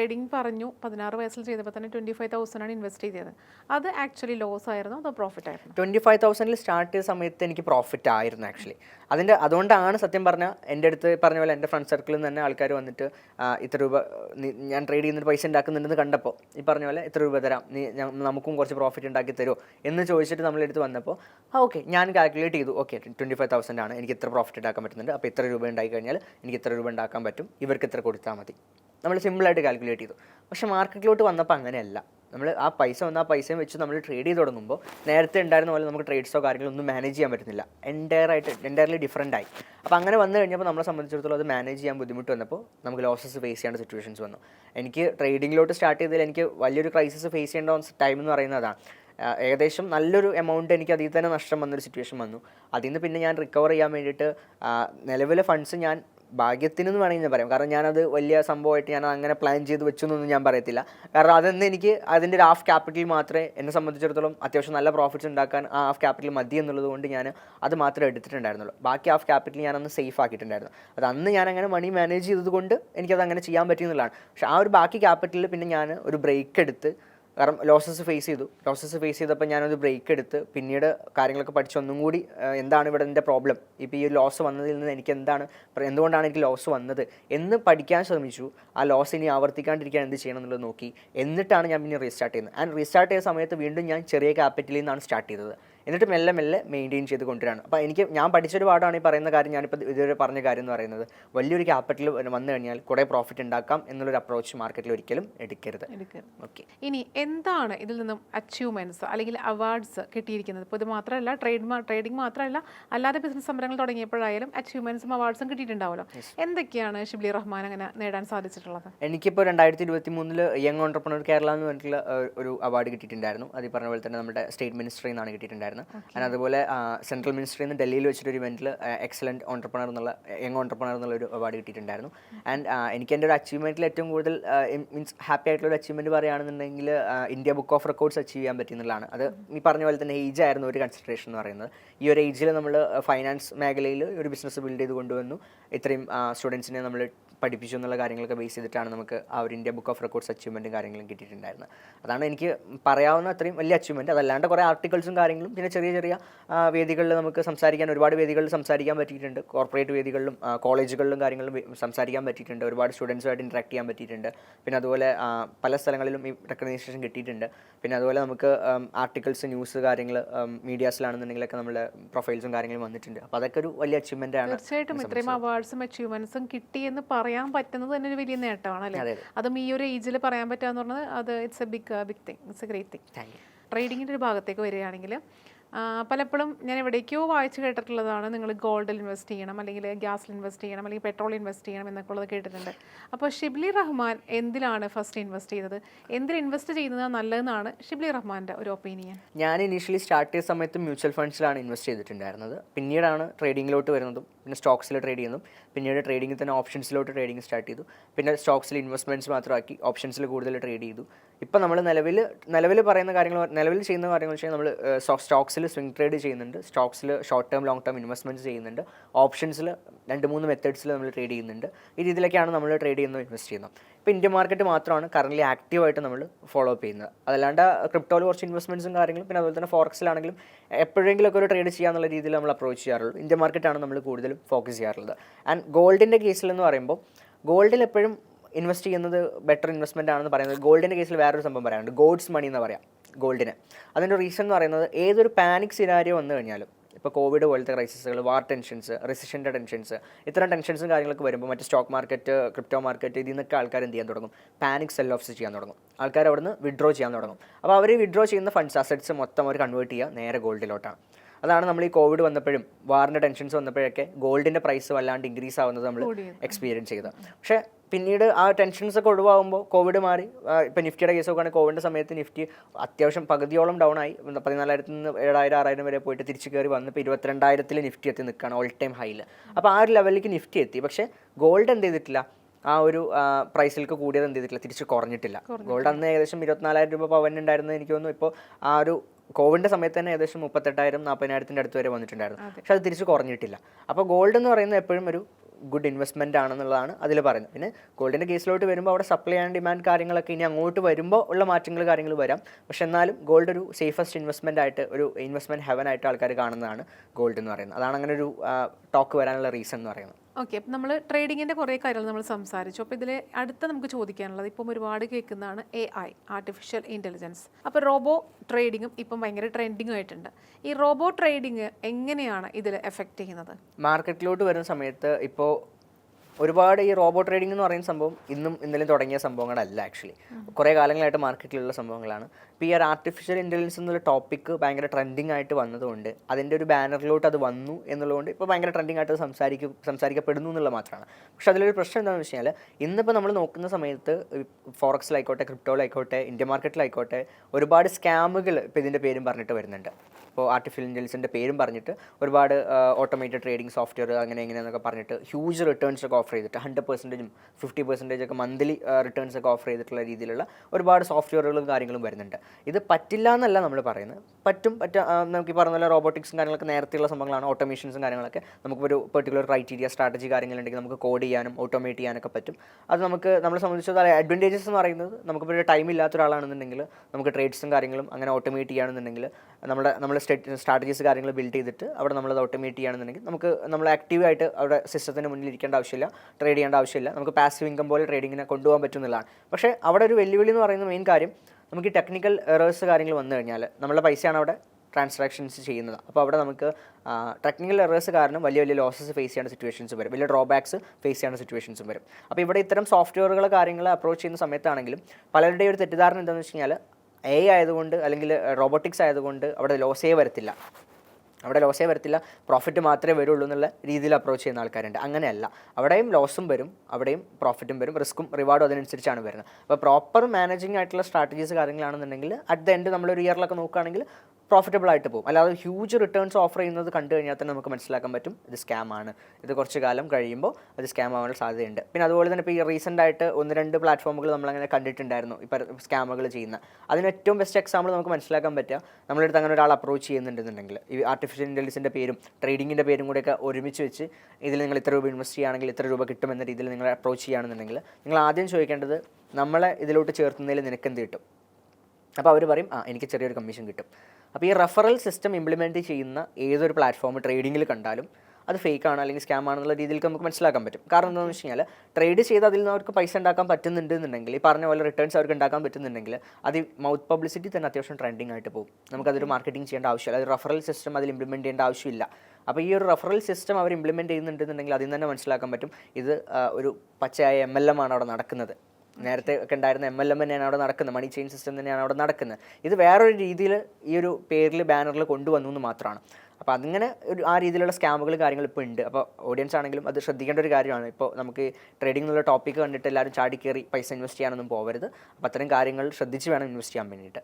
Trading പറഞ്ഞു പതിനാറ് വയസ്സിൽ ചെയ്തപ്പോൾ തന്നെ ട്വന്റി ഫൈവ് തൗസൻഡ് ആണ് ഇൻവെസ്റ്റ് ചെയ്തത്. അത് ആക്ച്വലി ലോസ് ആയിരുന്നു അതോ പ്രോഫിറ്റ് ആയിരുന്നു? ട്വന്റി ഫൈവ് തൗസൻഡിൽ സ്റ്റാർട്ട് ചെയ്ത സമയത്ത് എനിക്ക് പ്രോഫിറ്റ് ആയിരുന്നു ആക്ച്വലി അതിന്റെ അതുകൊണ്ടാണ് സത്യം പറഞ്ഞാൽ എന്റെ അടുത്ത് പറഞ്ഞ പോലെ എന്റെ ഫ്രണ്ട് സർക്കിളിൽ നിന്ന് തന്നെ ആൾക്കാർ വന്നിട്ട് ഇത്ര രൂപ ഞാൻ ട്രേഡ് ചെയ്യുന്നിട്ട് പൈസ ഉണ്ടാക്കുന്നുണ്ടെന്ന് കണ്ടപ്പോൾ ഈ പറഞ്ഞ പോലെ ഇത്ര രൂപ തരാം നീ നമുക്കും കുറച്ച് പ്രോഫിറ്റ് ഉണ്ടാക്കി തരുമോ എന്ന് ചോദിച്ചിട്ട് നമ്മളെടുത്ത് വന്നപ്പോൾ ആ ഓക്കെ ഞാൻ കാൽക്കുലേറ്റ് ചെയ്തു ഓക്കെ ട്വന്റി ഫൈവ് തൗസൻഡ് ആണ് എനിക്ക് ഇത്ര പ്രോഫിറ്റ് ഉണ്ടാക്കാൻ പറ്റുന്നുണ്ട് അപ്പോൾ ഇത്ര രൂപ ഉണ്ടായി കഴിഞ്ഞാൽ എനിക്ക് ഇത്ര രൂപ ഉണ്ടാക്കാൻ പറ്റും ഇവർക്ക് ഇത്ര കൊടുത്താൽ മതി. നമ്മൾ സിമ്പിളായിട്ട് കാൽക്കുലേറ്റ് ചെയ്തു. പക്ഷെ മാർക്കറ്റിലോട്ട് വന്നപ്പോൾ അങ്ങനെയല്ല. നമ്മൾ ആ പൈസ വന്ന ആ പൈസയും വെച്ച് നമ്മൾ ട്രേഡ് ചെയ്ത് തുടങ്ങുമ്പോൾ നേരത്തെ ഉണ്ടായിരുന്ന പോലെ നമുക്ക് ട്രേഡ്സോ കാര്യങ്ങളോ ഒന്നും മാനേജ് ചെയ്യാൻ പറ്റുന്നില്ല. എന്റയർ ആയിട്ട് എന്റയർലി ഡിഫറെന്റ് ആയി. അപ്പോൾ അങ്ങനെ വന്നു കഴിഞ്ഞപ്പോൾ നമ്മളെ സംബന്ധിച്ചിടത്തോളം അത് മാനേജ് ചെയ്യാൻ ബുദ്ധിമുട്ട് വന്നപ്പോൾ നമുക്ക് ലോസസ് ഫേസ് ചെയ്യേണ്ട സിറ്റുവേഷൻസ് വന്നു. എനിക്ക് ട്രേഡിങ്ങിലോട്ട് സ്റ്റാർട്ട് ചെയ്തതിൽ എനിക്ക് വലിയൊരു ക്രൈസിസ് ഫേസ് ചെയ്യേണ്ട ടൈം എന്ന് പറയുന്നത് അതാണ്. ആ, ഏകദേശം നല്ലൊരു എമൗണ്ട് എനിക്ക് അതിൽ തന്നെ നഷ്ടം വന്നൊരു സിറ്റുവേഷൻ വന്നു. അതിൽ നിന്ന് പിന്നെ ഞാൻ റിക്കവർ ചെയ്യാൻ വേണ്ടിയിട്ട് നിലവിലെ ഫണ്ട്സ് ഞാൻ ഭാഗ്യത്തിനെന്ന് വേണമെങ്കിൽ പറയാം. കാരണം ഞാനത് വലിയ സംഭവമായിട്ട് ഞാൻ അങ്ങനെ പ്ലാൻ ചെയ്ത് വെച്ചു എന്നൊന്നും ഞാൻ പറയത്തില്ല. കാരണം അതെന്ന് എനിക്ക് അതിന്റെ ഒരു ഹാഫ് ക്യാപിറ്റൽ മാത്രമേ എന്നെ സംബന്ധിച്ചിടത്തോളം അത്യാവശ്യം നല്ല പ്രോഫിറ്റ്സ് ഉണ്ടാക്കാൻ ആ ഹാഫ് ക്യാപിറ്റൽ മതി എന്നുള്ളത് കൊണ്ട് ഞാൻ അത് മാത്രമേ എടുത്തിട്ടുണ്ടായിരുന്നുള്ളൂ. ബാക്കി ഹാഫ് ക്യാപിറ്റൽ ഞാൻ സേഫ് ആക്കിയിട്ടുണ്ടായിരുന്നു. അത് അന്ന് ഞാൻ അങ്ങനെ മണി മാനേജ് ചെയ്തത് കൊണ്ട് എനിക്കത് അങ്ങനെ ചെയ്യാൻ പറ്റിയെന്നുള്ളതാണ് പക്ഷേ ആ ഒരു ബാക്കി ക്യാപിറ്റലിൽ പിന്നെ ഞാൻ ഒരു ബ്രേക്ക് എടുത്ത് കാരണം ലോസസ് ഫേസ് ചെയ്തു. ലോസസ് ഫേസ് ചെയ്തപ്പോൾ ഞാനൊരു ബ്രേക്ക് എടുത്ത് പിന്നീട് കാര്യങ്ങളൊക്കെ പഠിച്ച് ഒന്നും കൂടി എന്താണ് ഇവിടെ എന്റെ പ്രോബ്ലം ഇപ്പോൾ ഈ ലോസ് വന്നതിൽ നിന്ന് എനിക്ക് എന്താണ് എന്തുകൊണ്ടാണ് എനിക്ക് ലോസ് വന്നത്? എന്ന് പഠിക്കാൻ ശ്രമിച്ചു. ആ ലോസ് ഇനി ആവർത്തിക്കാണ്ടിരിക്കാൻ എന്ത് ചെയ്യണം എന്നുള്ളത് നോക്കി. എന്നിട്ടാണ് ഞാൻ പിന്നെ റീസ്റ്റാർട്ട് ചെയ്യുന്നത്. ആൻഡ് റീസ്റ്റാർട്ട് ചെയ്ത സമയത്ത് വീണ്ടും ഞാൻ ചെറിയ ക്യാപിറ്റലിൽ നിന്നാണ് സ്റ്റാർട്ട് ചെയ്തത്. എന്നിട്ട് മെല്ലെ മെല്ലെ മെയിന്റെയിൻ ചെയ്ത് കൊണ്ടുവരാണ് അപ്പോൾ എനിക്ക് ഞാൻ പഠിച്ചൊരു പാടാണ് ഈ പറയുന്ന കാര്യം ഞാനിപ്പോൾ ഇതുവരെ പറഞ്ഞ കാര്യം എന്ന് പറയുന്നത്. വലിയൊരു ക്യാപിറ്റൽ വന്നു കഴിഞ്ഞാൽ കുറേ പ്രോഫിറ്റ് ഉണ്ടാക്കാം എന്നുള്ളൊരു അപ്രോച്ച് മാർക്കറ്റിൽ ഒരിക്കലും എടുക്കരുത്. ഓക്കെ ഇനി എന്താണ് ഇതിൽ നിന്നും അച്ചീവ്മെന്റ്സ് അല്ലെങ്കിൽ അവാർഡ്സ് കിട്ടിയിരിക്കുന്നത്? ഇപ്പോൾ ഇത് മാത്രമല്ല ട്രേഡ് ട്രേഡിംഗ് മാത്രമല്ല അല്ലാതെ ബിസിനസ് സംരംഭങ്ങൾ തുടങ്ങിയപ്പോഴായാലും അച്ചീവ്മെന്റ്സും അവാർഡ്സും കിട്ടിയിട്ടുണ്ടാവുമല്ലോ. എന്തൊക്കെയാണ് ഷിബ്ലി റഹ്മാൻ അങ്ങനെ നേടാൻ സാധിച്ചിട്ടുള്ളത്? എനിക്കിപ്പോൾ രണ്ടായിരത്തി ഇരുപത്തി മൂന്നിൽ യങ് ഓണ്ടർപ്രണർ കേരള എന്ന് പറഞ്ഞിട്ടുള്ള ഒരു അവാർഡ് കിട്ടിയിട്ടുണ്ടായിരുന്നു. അത് പറഞ്ഞ പോലെ തന്നെ നമ്മുടെ സ്റ്റേറ്റ് മിനിസ്റ്ററിൽ നിന്നാണ് കിട്ടിയിട്ടുണ്ടായിരുന്നത്. ആൻഡ് അതുപോലെ സെൻട്രൽ മിനിസ്റ്ററിൽ നിന്ന് ഡൽഹിയിൽ വെച്ചിട്ട് ഒരു ഇവന്റിൽ എക്സലന്റ് ഓണ്ടർപ്രണർ എന്നുള്ള യങ് ഓണ്ടർപ്രണർ എന്നുള്ള ഒരു അവാർഡ് കിട്ടിയിട്ടുണ്ടായിരുന്നു. ആൻഡ് എനിക്ക് എന്റെ ഒരു അച്ചീവ്മെന്റിൽ ഏറ്റവും കൂടുതൽ മീൻസ് ഹാപ്പി ആയിട്ടുള്ള ഒരു അച്ചീവ്മെന്റ് പറയുകയാണെന്നുണ്ടെങ്കിൽ India book of records achieve ചെയ്യാൻ പറ്റി എന്നുള്ളതാണ് അത് ഈ പറഞ്ഞ പോലെ തന്നെ ഏജ് ആയിരുന്നു ഒരു കൺസിഡറേഷൻ എന്ന് പറയുന്നത്. ഈ ഒരു ഏജിൽ നമ്മൾ ഫൈനാൻസ് മേഖലയിൽ ഒരു ബിസിനസ് ബിൽഡ് ചെയ്ത് കൊണ്ടുവന്നു. ഇത്രയും സ്റ്റുഡൻസിനെ നമ്മൾ പഠിപ്പിച്ചു എന്നുള്ള കാര്യങ്ങളൊക്കെ ബേസ് ചെയ്തിട്ടാണ് നമുക്ക് ആ ഒരു ഇന്ത്യ ബുക്ക് ഓഫ് റെക്കോർഡ്സ് അച്ചീവ്മെന്റും കാര്യങ്ങളും കിട്ടിയിട്ടുണ്ടായിരുന്നത്. അതാണ് എനിക്ക് പറയാവുന്ന അത്രയും വലിയ അച്ചീവ്മെന്റ് അതല്ലാണ്ട് കുറേ ആർട്ടിക്കിൾസും കാര്യങ്ങളും പിന്നെ ചെറിയ ചെറിയ വേദികളിൽ നമുക്ക് സംസാരിക്കാൻ ഒരുപാട് വേദികളിൽ സംസാരിക്കാൻ പറ്റിയിട്ടുണ്ട്. കോർപ്പറേറ്റ് വേദികളിലും കോളേജുകളിലും കാര്യങ്ങളും സംസാരിക്കാൻ പറ്റിയിട്ടുണ്ട്. ഒരുപാട് സ്റ്റുഡൻസുമായിട്ട് ഇൻട്രാക്ട് ചെയ്യാൻ പറ്റിയിട്ടുണ്ട്. പിന്നെ അതുപോലെ പല സ്ഥലങ്ങളിലും ഈ റെക്കഗ്നൈസേഷൻ കിട്ടിയിട്ടുണ്ട്. പിന്നെ അതുപോലെ നമുക്ക് ആർട്ടിക്കിൾസ് ന്യൂസ് കാര്യങ്ങൾ മീഡിയാസിലാണെന്നുണ്ടെങ്കിലൊക്കെ നമ്മുടെ പ്രൊഫൈൽസും കാര്യങ്ങളും വന്നിട്ടുണ്ട്. അപ്പോൾ അതൊക്കെ ഒരു വലിയ അച്ചീവ്മെന്റ് ആണ്. തീർച്ചയായിട്ടും ഇത്രയും അവാർഡ്സും അച്ചീവ്മെന്റ്സും കിട്ടി എന്ന് പറയാൻ പറ്റുന്നത് തന്നെ ഒരു വലിയ നേട്ടമാണ് അല്ലേ അതും. ഈ ഒരു ഏജിൽ പറയാൻ പറ്റുക എന്ന് പറഞ്ഞത് അത് it's a big big thing it's a great thing ട്രേഡിങ്ങിന്റെ ഒരു ഭാഗത്തേക്ക് വരികയാണെങ്കിൽ പലപ്പോഴും ഞാൻ എവിടേക്കോ വായിച്ചു കേട്ടിട്ടുള്ളതാണ് നിങ്ങൾ ഗോൾഡിൽ ഇൻവെസ്റ്റ് ചെയ്യണം അല്ലെങ്കിൽ ഗ്യാസിൽ ഇൻവെസ്റ്റ് ചെയ്യണം അല്ലെങ്കിൽ പെട്രോൾ ഇൻവെസ്റ്റ് ചെയ്യണം എന്നൊക്കെ ഉള്ളത് കേട്ടിട്ടുണ്ട്. അപ്പോൾ ഷിബ്ലി റഹ്മാൻ എന്തിലാണ് ഫസ്റ്റ് ഇൻവെസ്റ്റ് ചെയ്തത്? എന്തിൽ ഇൻവെസ്റ്റ് ചെയ്യുന്നത് നല്ലതെന്നാണ് ഷിബ്ലി റഹ്മാന്റെ ഒരു ഒപ്പീനിയൻ ഞാൻ ഇനീഷ്യലി സ്റ്റാർട്ട് ചെയ്ത സമയത്ത് മ്യൂച്വൽ ഫണ്ട്സിലാണ് ഇൻവെസ്റ്റ് ചെയ്തിട്ടുണ്ടായിരുന്നത്. പിന്നീടാണ് ട്രേഡിങ്ങിലോട്ട് വരുന്നതും പിന്നെ സ്റ്റോക്സിൽ ട്രേഡ് ചെയ്യുന്നു. പിന്നീട് ട്രേഡിങ്ങിൽ തന്നെ ഓപ്ഷൻസിലോട്ട് ട്രേഡിംഗ് സ്റ്റാർട്ട് ചെയ്തു. പിന്നെ സ്റ്റോക്സിൽ ഇൻവെസ്റ്റ്മെന്റ്സ് മാത്രമാക്കി ഓപ്ഷൻസിൽ കൂടുതൽ ട്രേഡ് ചെയ്തു. ഇപ്പം നമ്മൾ നിലവിൽ നിലവിൽ പറയുന്ന കാര്യങ്ങൾ നിലവിൽ ചെയ്യുന്ന കാര്യങ്ങൾ വെച്ചാൽ നമ്മൾ സ്റ്റോക്സിൽ സ്വിംഗ് ട്രേഡ് ചെയ്യുന്നുണ്ട്. സ്റ്റോക്സിൽ short term long term investments ചെയ്യുന്നുണ്ട്. ഓപ്ഷൻസിൽ രണ്ട് മൂന്ന് മെത്തേഡ്സിൽ നമ്മൾ ട്രേഡ് ചെയ്യുന്നുണ്ട്. ഈ രീതിയിലൊക്കെയാണ് നമ്മൾ ട്രേഡ് ചെയ്യുന്നത് ഇൻവെസ്റ്റ് ചെയ്യുന്നത്. ഇപ്പോൾ ഇന്ത്യ മാർക്കറ്റ് മാത്രമാണ് കറന്റ് ആക്റ്റീവായിട്ട് നമ്മൾ ഫോളോ അപ്പ് ചെയ്യുന്നത്. അതല്ലാണ്ട് ക്രിപ്റ്റോയിൽ കുറച്ച് ഇൻവെസ്റ്റ്മെന്റ്സും കാര്യങ്ങളും പിന്നെ അതുപോലെ തന്നെ ഫോറക്സിലാണെങ്കിലും എപ്പോഴെങ്കിലുമൊക്കെ ഒരു ട്രേഡ് ചെയ്യാന്നുള്ള രീതിയിൽ നമ്മൾ അപ്രോച്ച് ചെയ്യാറുള്ളൂ. ഇന്ത്യ മാർക്കറ്റാണ് നമ്മൾ കൂടുതലും ഫോക്കസ് ചെയ്യാറുള്ളത്. ആൻഡ് ഗോൾഡിന്റെ കേസിലെന്ന് പറയുമ്പോൾ ഗോൾഡിൽ എപ്പോഴും ഇൻവെസ്റ്റ് ചെയ്യുന്നത് ബെറ്റർ ഇൻവെസ്റ്റ്മെന്റ് ആണെന്ന് പറയുന്നത് ഗോൾഡിന്റെ കേസിൽ വേറൊരു സംഭവം പറയാനുണ്ട്. ഗോഡ്സ് മണി എന്ന് പറയാം ഗോൾഡിന് അതിന്റെ റീസൺ എന്ന് പറയുന്നത് ഏതൊരു പാനിക് സിനാരിയോ വന്നു കഴിഞ്ഞാലും ഇപ്പോൾ കോവിഡ് പോലത്തെ ക്രൈസിസുകൾ വാർ ടെൻഷൻസ് റെസിഷന്റെ ടെൻഷൻസ് ഇത്തരം ടെൻഷൻസും കാര്യങ്ങളൊക്കെ വരുമ്പോൾ മറ്റ് സ്റ്റോക്ക് മാർക്കറ്റ് ക്രിപ്റ്റോ മാർക്കറ്റ് ഇതിൽ നിന്നൊക്കെ ആൾക്കാർ എന്ത് ചെയ്യാൻ തുടങ്ങും? പാനിക് സെൽ ഓഫ്സ് ചെയ്യാൻ തുടങ്ങും. ആൾക്കാർ അവിടുന്ന് വിഡ്രോ ചെയ്യാൻ തുടങ്ങും. അപ്പോൾ അവർ വിഡ്രോ ചെയ്യുന്ന ഫണ്ട്സ് അസറ്റ്സ് മൊത്തം അവർ കൺവേർട്ട് ചെയ്യുക നേരെ ഗോൾഡിലോട്ടാണ് അതാണ് നമ്മൾ ഈ കോവിഡ് വന്നപ്പോഴും വാറിന്റെ ടെൻഷൻസ് വന്നപ്പോഴൊക്കെ ഗോൾഡിന്റെ പ്രൈസ് വല്ലാണ്ട് ഇൻക്രീസ് ആവുന്നത് നമ്മൾ എക്സ്പീരിയൻസ് ചെയ്തത് പക്ഷേ പിന്നീട് ആ ടെൻഷൻസ് ഒക്കെ ഒഴിവാകുമ്പോൾ കോവിഡ് മാറി. ഇപ്പം നിഫ്റ്റിയുടെ കേസ് നോക്കുകയാണെങ്കിൽ കോവിഡിന്റെ സമയത്ത് നിഫ്റ്റി അത്യാവശ്യം പകുതിയോളം ഡൗൺ ആയി. പതിനാലായിരത്തിൽ നിന്ന് ഏഴായിരം ആറായിരം വരെ പോയിട്ട് തിരിച്ചു കയറി വന്ന് ഇപ്പോൾ ഇരുപത്തിരണ്ടായിരത്തിൽ നിഫ്റ്റി എത്തി നിൽക്കുകയാണ് ഓൾ ടൈം ഹൈയിൽ അപ്പോൾ ആ ഒരു ലെവലിലേക്ക് നിഫ്റ്റി എത്തി. പക്ഷേ ഗോൾഡ് എന്ത് ചെയ്തിട്ടില്ല? ആ ഒരു പ്രൈസിലേക്ക് കൂടിയത് എന്ത് ചെയ്തിട്ടില്ല? തിരിച്ച് കുറഞ്ഞിട്ടില്ല. ഗോൾഡ് അന്ന് ഏകദേശം ഇരുപത്തിനാലായിരം രൂപ പവൻ ഉണ്ടായിരുന്നത് എനിക്ക് തോന്നുന്നു. ഇപ്പോൾ ആ ഒരു കോവിഡിന്റെ സമയത്ത് തന്നെ ഏകദേശം മുപ്പത്തെട്ടായിരം നാൽപ്പതിനായിരത്തിന്റെ അടുത്ത് വരെ വന്നിട്ടുണ്ടായിരുന്നു. പക്ഷെ അത് തിരിച്ച് കുറഞ്ഞിട്ടില്ല. അപ്പോൾ ഗോൾഡ് എന്ന് പറയുന്നത് എപ്പോഴും ഒരു ഗുഡ് ഇൻവെസ്റ്റ്മെന്റ് ആണെന്നുള്ളതാണ് അതിൽ പറയുന്നത്. പിന്നെ ഗോൾഡിന്റെ കേസിലോട്ട് വരുമ്പോൾ അവിടെ സപ്ലൈ ആൻഡ് ഡിമാൻഡ് കാര്യങ്ങളൊക്കെ ഇനി അങ്ങോട്ട് വരുമ്പോൾ ഉള്ള മാറ്റങ്ങൾ കാര്യങ്ങൾ വരാം. പക്ഷെ എന്നാലും ഗോൾഡ് ഒരു സേഫസ്റ്റ് ഇൻവെസ്റ്റ്മെന്റ് ആയിട്ട് ഒരു ഇൻവെസ്റ്റ്മെന്റ് ഹെവൻ ആയിട്ട് ആൾക്കാർ കാണുന്നതാണ് ഗോൾഡ് എന്ന് പറയുന്നത്. അതാണ് അങ്ങനെ ഒരു ടോക്ക് വരാനുള്ള റീസൺ എന്ന് പറയുന്നത്. ഓക്കെ അപ്പം നമ്മൾ ട്രേഡിങ്ങിന്റെ കുറേ കാര്യങ്ങൾ നമ്മൾ സംസാരിച്ചു. അപ്പോൾ ഇതിൽ അടുത്ത നമുക്ക് ചോദിക്കാനുള്ളത് ഇപ്പം ഒരുപാട് കേൾക്കുന്നതാണ് എ ഐ ആർട്ടിഫിഷ്യൽ ഇന്റലിജൻസ് അപ്പോൾ റോബോ ട്രേഡിങ്ങും ഇപ്പം ഭയങ്കര ട്രെൻഡിങ്ങും ആയിട്ടുണ്ട്. ഈ റോബോ ട്രേഡിങ് എങ്ങനെയാണ് ഇതിൽ എഫക്റ്റ് ചെയ്യുന്നത്? മാർക്കറ്റിലോട്ട് വരുന്ന സമയത്ത് ഇപ്പോൾ ഒരുപാട് ഈ റോബോട്ട് ട്രേഡിംഗ് എന്ന് പറയുന്ന സംഭവം ഇന്നും ഇന്നലെയും തുടങ്ങിയ സംഭവങ്ങളല്ല ആക്ച്വലി കുറേ കാലങ്ങളായിട്ട് മാർക്കറ്റിലുള്ള സംഭവങ്ങളാണ്. ഇപ്പോൾ ഈ ഒരു ആർട്ടിഫിഷ്യൽ ഇന്റലിജൻസ് എന്നുള്ള ടോപ്പിക്ക് ഭയങ്കര ട്രെൻഡിങ് ആയിട്ട് വന്നതുകൊണ്ട് അതിന്റെ ഒരു ബാനറിലോട്ട് അത് വന്നു എന്നുള്ളതുകൊണ്ട് ഇപ്പോൾ ഭയങ്കര ട്രെൻഡിങ് ആയിട്ട് സംസാരിക്കും സംസാരിക്കപ്പെടുന്നു എന്നുള്ളത് മാത്രമാണ്. പക്ഷേ അതിലൊരു പ്രശ്നം എന്താണെന്ന് വെച്ച് കഴിഞ്ഞാൽ ഇന്നിപ്പോൾ നമ്മൾ നോക്കുന്ന സമയത്ത് ഫോറക്സിലായിക്കോട്ടെ ക്രിപ്റ്റോയിലായിക്കോട്ടെ ഇന്ത്യ മാർക്കറ്റിലായിക്കോട്ടെ ഒരുപാട് സ്കാമുകൾ ഇപ്പോൾ ഇതിന്റെ പേരും പറഞ്ഞിട്ട് വരുന്നുണ്ട്. ഇപ്പോൾ ആർട്ടിഫിഷ്യൽ ഇന്റലിജൻസിന്റെ പേരും പറഞ്ഞിട്ട് ഒരുപാട് ഓട്ടോമേറ്റഡ് ട്രേഡിംഗ് സോഫ്റ്റ്വെയർ അങ്ങനെ എങ്ങനെയെന്നൊക്കെ പറഞ്ഞിട്ട് ഹ്യൂജ് റിട്ടേൺസ് ഒക്കെ ഓഫർ ചെയ്തിട്ട് ഹൺഡ്രഡ് പെർസെന്റേജും ഫിഫ്റ്റി പെർസെന്റേജ് ഒക്കെ മന്ത്ലി റിട്ടേൺസ് ഒക്കെ ഓഫർ ചെയ്തിട്ടുള്ള രീതിയിലുള്ള ഒരുപാട് സോഫ്റ്റ്വെയറുകളും കാര്യങ്ങളും വരുന്നുണ്ട്. ഇത് പറ്റില്ല എന്നല്ല നമ്മൾ പറയുന്നത്. പറ്റും പറ്റ നമുക്ക് ഈ പറഞ്ഞ പോലെ റോബോട്ടിക്സും കാര്യങ്ങളൊക്കെ നേരത്തെയുള്ള സംഭവങ്ങളാണ് ഓട്ടോമേഷൻസും കാര്യങ്ങളൊക്കെ. നമുക്ക് ഒരു പെർട്ടിക്കുലർ ക്രൈറ്റീരിയ സ്ട്രാറ്റജി കാര്യങ്ങളുണ്ടെങ്കിൽ നമുക്ക് കോഡ് ചെയ്യാനും ഓട്ടോമേറ്റ് ചെയ്യാനൊക്കെ പറ്റും. അത് നമുക്ക് നമ്മളെ സംബന്ധിച്ചിടത്തോളം അഡ്വാന്റേജസ് എന്ന് പറയുന്നത് നമുക്കിപ്പോൾ ഒരു ടൈം ഇല്ലാത്ത ഒരാളാണെന്നുണ്ടെങ്കിൽ നമുക്ക് ട്രേഡ്സും കാര്യങ്ങളും അങ്ങനെ ഓട്ടോമേറ്റ് ചെയ്യുകയാണെന്നുണ്ടെങ്കിൽ നമ്മുടെ നമ്മൾ സ്ട്രാറ്റജീസ് കാര്യങ്ങൾ ബിൽഡ് ചെയ്തിട്ട് അവിടെ നമ്മളത് ഓട്ടോമേറ്റ് ചെയ്യുകയാണെന്നുണ്ടെങ്കിൽ നമുക്ക് നമ്മൾ ആക്റ്റീവായിട്ട് അവിടെ സിസ്റ്റത്തിന് മുന്നിൽ ഇരിക്കേണ്ട ആവശ്യമില്ല ട്രേഡ് ചെയ്യേണ്ട ആവശ്യമില്ല. നമുക്ക് പാസീവ് ഇൻകം പോലെ ട്രേഡിങ്ങിനെ കൊണ്ടുപോകാൻ പറ്റുന്നതാണ് പക്ഷേ അവിടെ ഒരു വെല്ലുവിളി എന്ന് പറയുന്ന മെയിൻ കാര്യം നമുക്ക് ടെക്നിക്കൽ എറേഴ്സ് കാര്യങ്ങൾ വന്നു കഴിഞ്ഞാൽ നമ്മളെ പൈസയാണ് അവിടെ ട്രാൻസാക്ഷൻസ് ചെയ്യുന്നത്. അപ്പോൾ അവിടെ നമുക്ക് ടെക്നിക്കൽ എറേഴ്സ് കാരണം വലിയ വലിയ ലോസസ് ഫേസ് ചെയ്യേണ്ട സിറ്റുവേഷൻസ് വരും. വലിയ ഡ്രോബാക്സ് ഫേസ് ചെയ്യേണ്ട സിറ്റുവേഷൻസും വരും. അപ്പോൾ ഇവിടെ ഇത്തരം സോഫ്റ്റ്വെയറുകൾ കാര്യങ്ങൾ അപ്രോച്ച് ചെയ്യുന്ന സമയത്താണെങ്കിലും പലരുടെയും ഒരു തെറ്റിദ്ധാരണ എന്താണെന്ന് വെച്ച് കഴിഞ്ഞാൽ എ ആയതുകൊണ്ട് അല്ലെങ്കിൽ റോബോട്ടിക്സ് ആയതുകൊണ്ട് അവിടെ ലോസേ വരത്തില്ല. അവിടെ ലോസേ വരത്തില്ല. പ്രോഫിറ്റ് മാത്രമേ വരുള്ളൂ എന്നുള്ള രീതിയിൽ അപ്രോച്ച് ചെയ്യുന്ന ആൾക്കാരുണ്ട്. അങ്ങനെയല്ല. അവിടെയും ലോസും വരും. അവിടെയും പ്രോഫിറ്റും വരും. റിസ്ക്കും റിവാർഡും അതിനനുസരിച്ചാണ് വരുന്നത്. അപ്പോൾ പ്രോപ്പർ മാനേജിങ് ആയിട്ടുള്ള സ്ട്രാറ്റജീസ് കാര്യങ്ങളാണെന്നുണ്ടെങ്കിൽ അറ്റ് ദ എൻഡ് നമ്മളൊരു ഇയറിലൊക്കെ നോക്കുകയാണെങ്കിൽ പ്രോഫിറ്റബിൾ ആയിട്ട് പോകും. അല്ലാതെ ഹ്യൂജ് റിട്ടേൺസ് ഓഫർ ചെയ്യുന്നത് കണ്ടു കഴിഞ്ഞാൽ തന്നെ നമുക്ക് മനസ്സിലാക്കാൻ പറ്റും. ഇത് സ്കാം ആണ്. ഇത് കുറച്ച് കാലം കഴിയുമ്പോൾ അത് സ്കാം ആവാനുള്ള സാധ്യതയുണ്ട്. പിന്നെ അതുപോലെ തന്നെ ഇപ്പോൾ ഈ റീസെന്റ് ആയിട്ട് ഒന്ന് രണ്ട് പ്ലാറ്റ്ഫോമുകൾ നമ്മളങ്ങനെ കണ്ടിട്ടുണ്ടായിരുന്നു. ഇപ്പോൾ സ്കാമുകൾ ചെയ്യുന്ന. അതിന് ഏറ്റവും ബെസ്റ്റ് എക്സാമ്പിൾ നമുക്ക് മനസ്സിലാക്കാൻ പറ്റുക. നമ്മളെടുത്ത് അങ്ങനെ ഒരാൾ അപ്രോച്ച് ചെയ്യുന്നുണ്ടെന്നുണ്ടെങ്കിൽ ഈ ആർട്ടിഫിഷ്യൽ ഇന്റലിജൻസിന്റെ പേരും ട്രേഡിങ്ങിന്റെ പേരും കൂടെയൊക്കെ ഒരുമിച്ച് വെച്ച് ഇതിൽ നിങ്ങൾ ഇത്ര രൂപ ഇൻവെസ്റ്റ് ചെയ്യുകയാണെങ്കിൽ ഇത്ര രൂപ കിട്ടുമെന്ന രീതിയിൽ നിങ്ങൾ അപ്രോച്ച് ചെയ്യുകയാണെന്നുണ്ടെങ്കിൽ നിങ്ങൾ ആദ്യം ചോദിക്കേണ്ടത് നമ്മളെ ഇതിലോട്ട് ചേർത്തുന്നതിൽ നിനക്ക് എന്ത് കിട്ടും? അപ്പോൾ അവർ പറയും ആ എനിക്ക് ചെറിയൊരു കമ്മീഷൻ കിട്ടും. അപ്പോൾ ഈ റെഫറൽ സിസ്റ്റം ഇംപ്ലിമെന്റ് ചെയ്യുന്ന ഏതൊരു പ്ലാറ്റ്ഫോം ട്രേഡിങ്ങിൽ കണ്ടാലും അത് ഫേക്ക് ആണ് അല്ലെങ്കിൽ സ്കാം ആണെന്നുള്ള രീതിയിൽ നമുക്ക് മനസ്സിലാക്കാൻ പറ്റും. കാരണം എന്താണെന്ന് വെച്ച് കഴിഞ്ഞാൽ ട്രേഡ് ചെയ്ത് അതിൽ നിന്ന് അവർക്ക് പൈസ ഉണ്ടാക്കാൻ പറ്റുന്നുണ്ട് എന്നുണ്ടെങ്കിൽ ഈ പറഞ്ഞ പോലെ റിട്ടേൺസ് അവർക്ക് ഉണ്ടാക്കാൻ പറ്റുന്നുണ്ടെങ്കിൽ അത് മൗത്ത് പബ്ലിസിറ്റി തന്നെ അത്യാവശ്യം ട്രെൻഡിങ് ആയിട്ട് പോകും. നമുക്കതൊരു മാർക്കറ്റിംഗ് ചെയ്യേണ്ട ആവശ്യമില്ല. അത് റഫറൽ സിസ്റ്റം അതിൽ ഇംപ്ലിമെന്റ് ചെയ്യേണ്ട ആവശ്യമില്ല. അപ്പോൾ ഈ ഒരു റഫറൽ സിസ്റ്റം അവർ ഇംപ്ലിമെന്റ് ചെയ്യുന്നുണ്ടെന്നുണ്ടെങ്കിൽ അതിൽ തന്നെ മനസ്സിലാക്കാൻ പറ്റും. ഇത് ഒരു പച്ചയായ എം എൽ എം ആണ് അവിടെ നടക്കുന്നത്. നേരത്തെ ഒക്കെ ഉണ്ടായിരുന്ന എം എൽ എം തന്നെയാണ് അവിടെ നടക്കുന്നത്. മണി ചെയിൻ സിസ്റ്റം തന്നെയാണ് അവിടെ നടക്കുന്നത്. ഇത് വേറൊരു രീതിയിൽ ഈ ഒരു പേരിൽ ബാനറിൽ കൊണ്ടുവന്നു എന്ന് മാത്രമാണ്. അപ്പോൾ അങ്ങനെ ഒരു ആ രീതിയിലുള്ള സ്കാമുകൾ കാര്യങ്ങൾ ഇപ്പോൾ ഉണ്ട്. അപ്പോൾ ഓഡിയൻസ് ആണെങ്കിലും അത് ശ്രദ്ധിക്കേണ്ട ഒരു കാര്യമാണ്. ഇപ്പോൾ നമുക്ക് ട്രേഡിംഗ് എന്നുള്ള ടോപ്പിക്ക് കണ്ടിട്ട് എല്ലാവരും ചാടി കയറി പൈസ ഇൻവെസ്റ്റ് ചെയ്യാനൊന്നും പോകരുത് അപ്പോൾ അത്തരം കാര്യങ്ങൾ ശ്രദ്ധിച്ച് വേണം ഇൻവെസ്റ്റ് ചെയ്യാൻ വേണ്ടിയിട്ട്.